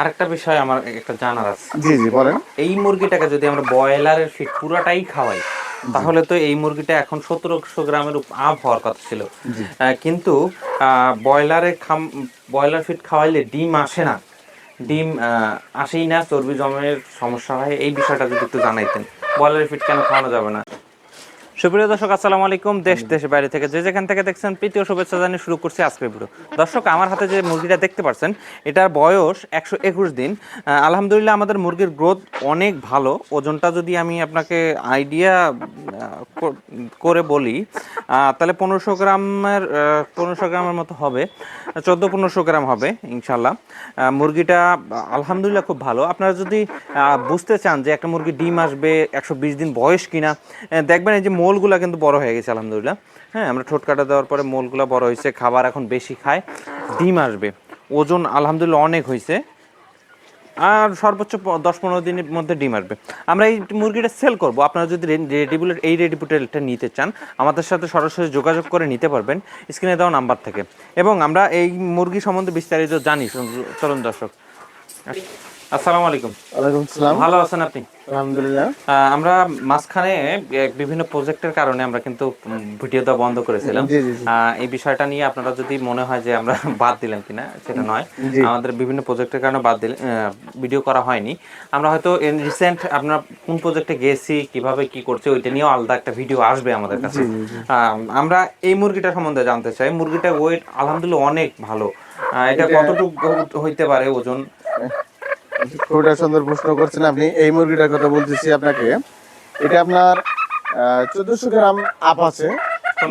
আরেকটা বিষয় আমার একটা জানার আছে। জি জি বলেন। এই মুরগিটাকে যদি আমরা ব্রয়লারের ফিট পুরাটাই খাওয়াই তাহলে তো এই মুরগিটা এখন সতেরোশো গ্রামের আপ হওয়ার কথা ছিল। কিন্তু ব্রয়লারে খাম ব্রয়লার ফিট খাওয়াইলে ডিম আসে না। ডিম আসেই না চর্বি জমের সমস্যা হয়। এই বিষয়টা যদি একটু জানাইতেন। ব্রয়লারের ফিট কেন খাওয়ানো যাবে না? সুপ্রিয় দর্শক আসসালামু আলাইকুম। দেশ দেশের বাইরে থেকে যে যেখান থেকে দেখছেন প্রীতীয় শুভেচ্ছা জানিয়ে শুরু করছি আজকের ভিডিও দর্শক আমার হাতে যে মুরগিটা দেখতে পাচ্ছেন এটার বয়স একশো একুশ দিন। আলহামদুলিল্লাহ আমাদের মুরগির গ্রোথ অনেক ভালো। ওজনটা যদি আমি আপনাকে আইডিয়া করে বলি তাহলে পনেরোশো গ্রামের পনেরোশো গ্রামের মতো হবে, চোদ্দ পনেরোশো গ্রাম হবে ইনশাল্লাহ মুরগিটা, আলহামদুলিল্লাহ খুব ভালো। আপনারা যদি বুঝতে চান যে একটা মুরগি ডিম আসবে একশো বিশ দিন বয়স কিনা দেখবেন এই যে মোলগুলা কিন্তু বড় হয়ে গেছে, আলহামদুলিল্লাহ। হ্যাঁ আমরা ঠোঁট কাটা দেওয়ার পরে মোলগুলা বড় হয়েছে, খাবার এখন বেশি খায়, ডিম আসবে। ওজন আলহামদুলিল্লাহ অনেক হয়েছে। আর সর্বোচ্চ দশ পনেরো দিনের মধ্যে ডিম আসবে। আমরা এই মুরগিটা সেল করব। আপনারা যদি রেডিবুলের এই রেডিপুটেলটা নিতে চান, আমাদের সাথে সরাসরি যোগাযোগ করে নিতে পারবেন স্ক্রিনে দেওয়া নাম্বার থেকে। এবং আমরা এই মুরগি সম্বন্ধে বিস্তারিত জানি। চলুন দর্শক। আসসালামু আলাইকুম। ওয়ালাইকুম আসসালাম। ভালো আছেন আপনি? আলহামদুলিল্লাহ। আমরা মাঝখানে বিভিন্ন প্রজেক্টের কারণে আমরা কিন্তু উম, ভিডিওটা বন্ধ করেছিলাম। এই বিষয়টা নিয়ে আপনারা যদি মনে হয় যে আমরা বাদ দিলাম কিনা সেটা নয়। আমাদের বিভিন্ন প্রজেক্টের কারণে বাদ দিলে ভিডিও করা হয়নি। আমরা হয়তো রিসেন্ট আমরা কোন প্রজেক্টে গেছি কীভাবে কি করছে ওইটা নিয়েও আলাদা একটা ভিডিও আসবে আমাদের কাছে। আমরা এই মুরগিটা সম্বন্ধে জানতে চাই। মুরগিটা ওয়েট আলহামদুলিল্লাহ অনেক ভালো। এটা কতটুকু হইতে পারে ওজন? খুব একটা সুন্দর প্রশ্ন করছেন আপনি। এই মুরগিটার কথা বলতেছি আপনাকে। এটা আপনার চোদ্দশো গ্রাম আপ আছে।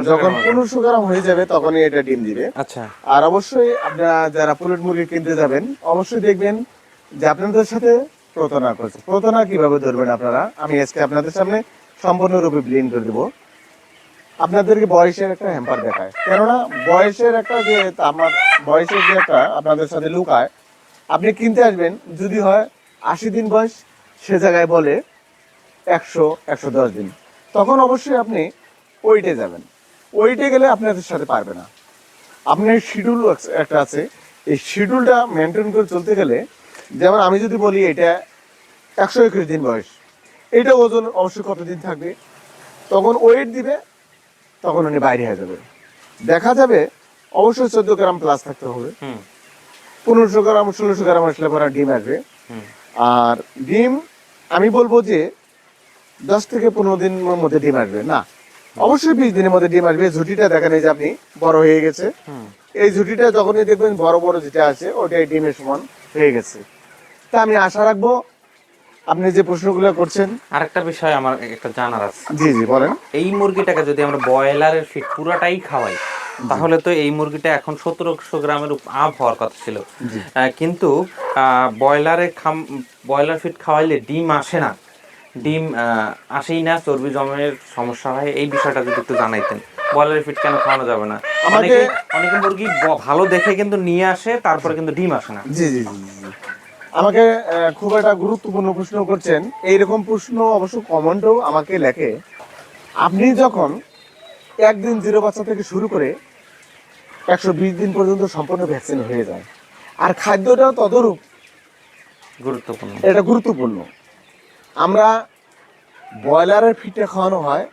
যখন পনেরোশো গ্রাম হয়ে যাবে তখনই এটা ডিম দিবে। আচ্ছা। আর অবশ্যই আপনারা যারা পুলেট মুরগি কিনতে যাবেন অবশ্যই দেখবেন যে আপনাদের সাথে প্রতারণা করছে। প্রতারণা কীভাবে ধরবেন আপনারা? আমি আজকে আপনাদের সামনে সম্পূর্ণরূপে ব্লিন করে দেবো। আপনাদেরকে বয়সের একটা হ্যাম্পার দেখায়। কেননা বয়সের একটা যে আমার বয়সের যে একটা আপনাদের সাথে লুকায় আপনি কিনতে আসবেন, যদি হয় আশি দিন বয়স, সে জায়গায় বলে একশো একশো দশ দিন। তখন অবশ্যই আপনি ওইটে যাবেন। ওইটে গেলে আপনাদের সাথে পারবে না। আপনার শিডিউল একটা আছে। এই শিডিউলটা মেনটেন করে চলতে গেলে, যেমন আমি যদি বলি এটা একশো একুশ দিন বয়স, এটা ওজন অবশ্যই কতদিন থাকবে? তখন ওয়েট দিবে, তখন উনি বাইরে হয়ে যাবে। দেখা যাবে অবশ্যই চোদ্দ গ্রাম প্লাস থাকতে হবে। পনেরোশো গ্রাম ষোলোশো গ্রাম আসলে পরে ডিম আসবে। আর ডিম আমি বলব যে দশ থেকে পনেরো দিনের মধ্যে ডিম আসবে না? অবশ্যই বিশ দিনের মধ্যে ডিম আসবে। ঝুটিটা দেখেন এই যে আপনি বড় হয়ে গেছে। এই ঝুটিটা যখনই দেখবেন বড় বড় যেটা আছে ওটাই ডিমের সমান হয়ে গেছে। তা আমি আশা রাখব আপনি যে প্রশ্নগুলো করছেন আরেকটা বিষয় আমার একটা জানার আছে। জি জি বলেন। এই মুরগিটাকে যদি আমরা ব্রয়লারের ফিট পুরাটাই খাওয়াই তাহলে তো এই মুরগিটা এখন সতেরোশো গ্রামের আপ হওয়ার কথা ছিল। কিন্তু ব্রয়লারে খাম ব্রয়লার ফিট খাওয়াইলে ডিম আসে না। ডিম আসেই না চর্বি জমের সমস্যা হয়। এই বিষয়টা যদি একটু জানাইতেন। ব্রয়লারের ফিট কেন খাওয়ানো যাবে না? আমাকে- অনেকে অনেকে মুরগি ভালো দেখে কিন্তু নিয়ে আসে তারপরে কিন্তু ডিম আসে না। জি জি। আমাকে খুব একটা গুরুত্বপূর্ণ প্রশ্ন করছেন। এইরকম প্রশ্ন অবশ্য কমেন্টও আমাকে লেখে। আপনি যখন একদিন জিরো বাচ্চা থেকে শুরু করে একশো বিশ দিন পর্যন্ত সম্পূর্ণ ভ্যাকসিন হয়ে যায়। আর খাদ্যটাও তদরূপ। গুরুত্বপূর্ণ। এটা গুরুত্বপূর্ণ। আমরা ব্রয়লারের ফিটে খাওয়ানো হয়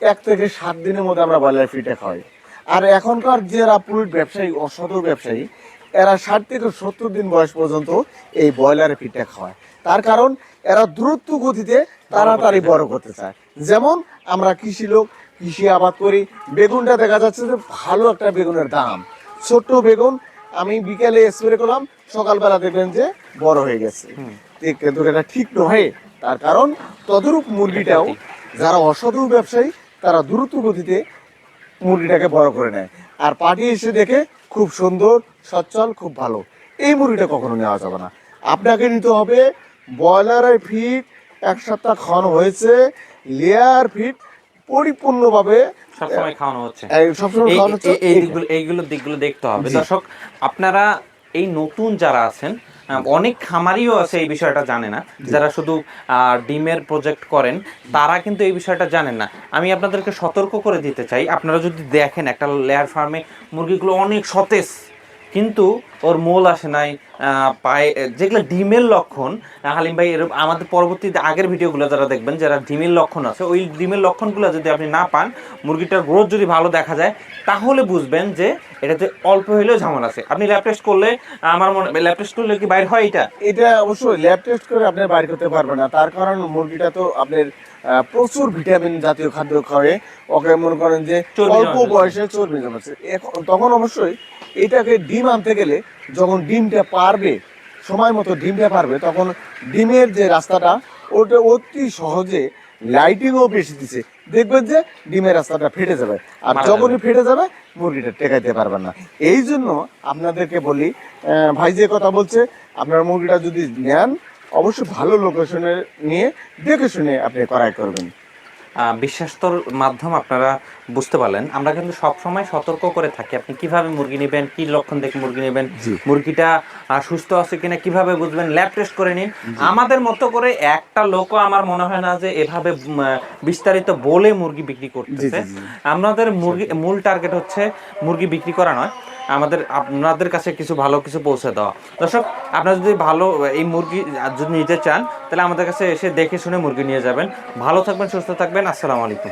এক থেকে সাত দিনের মধ্যে আমরা ব্রয়লার ফিটে খাওয়াই। আর এখনকার যারা পুরুষ ব্যবসায়ী অসত ব্যবসায়ী এরা ষাট থেকে সত্তর দিন বয়স পর্যন্ত এই ব্রয়লারের ফিটটা খাওয়ায়। তার কারণ এরা দ্রুত গতিতে তাড়াতাড়ি বড় করতে চায়। যেমন আমরা কৃষি লোক কৃষি আবাদ করি। বেগুনটা দেখা যাচ্ছে যে ভালো একটা বেগুনের দাম। ছোট্ট বেগুন আমি বিকেলে স্প্রে করলাম সকালবেলা দেখবেন যে বড় হয়ে গেছে। ঠিক, কিন্তু এটা ঠিক নয় তার কারণ তদরূপ মুরগিটাও যারা অসাধু ব্যবসায়ী তারা দ্রুত গতিতে মুরগিটাকে বড় করে নেয়। আর পাটি এসে দেখে খুব সুন্দর সচ্ছল খুব ভালো। এই মুরগিটা কখনো নেওয়া যাবে না। আপনাকে নিতে হবে ব্রয়লারের ফিট এক সপ্তাহ খাওয়ানো হয়েছে। লেয়ার ফিট পরিপূর্ণভাবে সবসময় খাওয়ানো হচ্ছে। সবসময় খাওয়ানো হচ্ছে। এই- এই দিকগুলো এইগুলো দিকগুলো দেখতে হবে। দর্শক আপনারা এই নতুন যারা আছেন অনেক খামারিও আছে এই বিষয়টা জানে না। যারা শুধু আহ, ডিমের প্রজেক্ট করেন তারা কিন্তু এই বিষয়টা জানেন না। আমি আপনাদেরকে সতর্ক করে দিতে চাই। আপনারা যদি দেখেন একটা লেয়ার ফার্মে মুরগিগুলো অনেক সতেজ কিন্তু ওর মোল আসে নাই পায়ে যেগুলো ডিমের লক্ষণ হালিম ভাই এরকম আমাদের পরবর্তীতে আগের ভিডিওগুলো যারা দেখবেন যারা ডিমের লক্ষণ আছে ওই ডিমের লক্ষণগুলো যদি আপনি না পান মুরগিটার গ্রোথ যদি ভালো দেখা যায় তাহলে বুঝবেন যে এটাতে অল্প হলেও ঝামেলা আছে। আপনি ল্যাব টেস্ট করলে আমার মনে ল্যাব টেস্ট করলে কি বাইর হয় এটা? এটা অবশ্যই ল্যাব টেস্ট করে আপনি বাইর করতে পারবেন না। তার কারণ মুরগিটা তো আপনার প্রচুর ভিটামিন জাতীয় খাদ্য খাওয়ে ওকে মনে করেন যে অল্প। বয়সে চর্বি জমাচ্ছে। এখন তখন অবশ্যই এটাকে ডিম আনতে গেলে যখন ডিমটা পারবে সময় মতো ডিমটা পারবে তখন ডিমের যে রাস্তাটা ওটা অতি সহজে লাইটিংও বেশি দিছে। দেখবেন যে ডিমের রাস্তাটা ফেটে যাবে। আর যখনই ফেটে যাবে মুরগিটা টেকাইতে পারবেন না। এই জন্য আপনাদেরকে বলি ভাই যে কথা বলছে আপনার মুরগিটা যদি নেন অবশ্যই ভালো লোকেশনে নিয়ে দেখে শুনে আপনি করাই করবেন। বিশ্বাস্তর মাধ্যম আপনারা বুঝতে পারলেন। আমরা কিন্তু সব সময় সতর্ক করে থাকি। আপনি কীভাবে মুরগি নেবেন কি লক্ষণ দেখে মুরগি নেবেন মুরগিটা সুস্থ আছে কিনা কীভাবে বুঝবেন ল্যাব টেস্ট করে নিন। আমাদের মতো করে একটা লোকও আমার মনে হয় না যে এভাবে বিস্তারিত বলে মুরগি বিক্রি করতেছে। আমাদের মুরগি মূল টার্গেট হচ্ছে মুরগি বিক্রি করা নয়। আমাদের, আপনাদের কাছে কিছু ভালো কিছু পৌঁছে দেওয়া। দর্শক, আপনারা যদি ভালো, এই মুরগি যদি নিতে চান, তাহলে আমাদের কাছে এসে দেখে শুনে মুরগি নিয়ে যাবেন। ভালো থাকবেন, সুস্থ থাকবেন, আসসালামু আলাইকুম।